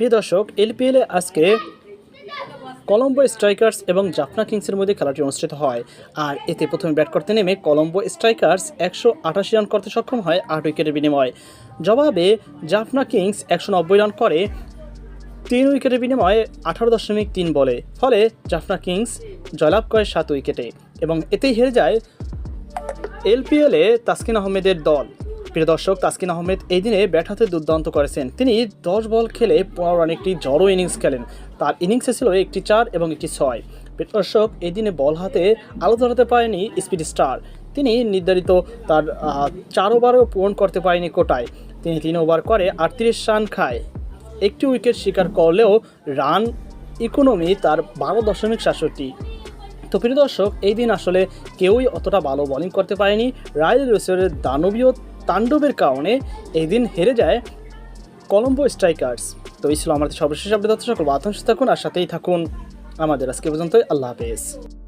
প্রিয় দর্শক এলপিএলে আজকে কলম্বো স্ট্রাইকার্স এবং জাফনা কিংসের মধ্যে খেলাটি অনুষ্ঠিত হয়। আর এতে প্রথমে ব্যাট করতে নেমে কলম্বো স্ট্রাইকার্স একশো আটাশি রান করতে সক্ষম হয় আট উইকেটের বিনিময়ে। জবাবে জাফনা কিংস একশো নব্বই রান করে, তিন উইকেটের বিনিময়ে আঠারো দশমিক তিন বলে। ফলে জাফনা কিংস জয়লাভ করে সাত উইকেটে। এবং এতেই হেরে যায় এলপিএলে তাসকিন আহমেদের দল। প্রিয় দর্শক, তাসকিন আহমেদ এই দিনে ব্যাট হাতে দুর্দান্ত করেছেন। তিনি দশ বল খেলে পনেরো রান একটি জড়ো ইনিংস খেলেন। তার ইনিংসে ছিল একটি চার এবং একটি ছয়। প্রিয় দর্শক, এই দিনে বল হাতে আলো ধরাতে পারেনি স্পিড স্টার। তিনি নির্ধারিত তার চার ওভারও পূরণ করতে পারেনি কোটায়। তিনি তিন ওভার করে আটত্রিশ রান খায়। একটি উইকেট শিকার করলেও রান ইকোনমি তার বারো দশমিক সাতষট্টি। তো প্রিয় দর্শক, এই দিন আসলে কেউই অতটা ভালো বোলিং করতে পারেনি। রায়ল রেসের দানবীয় তাণ্ডবের কারণে এই দিন হেরে যায় কলম্বো স্ট্রাইকার্স। তো এই ছিল আমাদের সর্বশেষ আপডেট সকল বাতাংশ থাকুন আর সাথেই থাকুন আমাদের। আজকে পর্যন্ত আল্লাহ হাফেজ।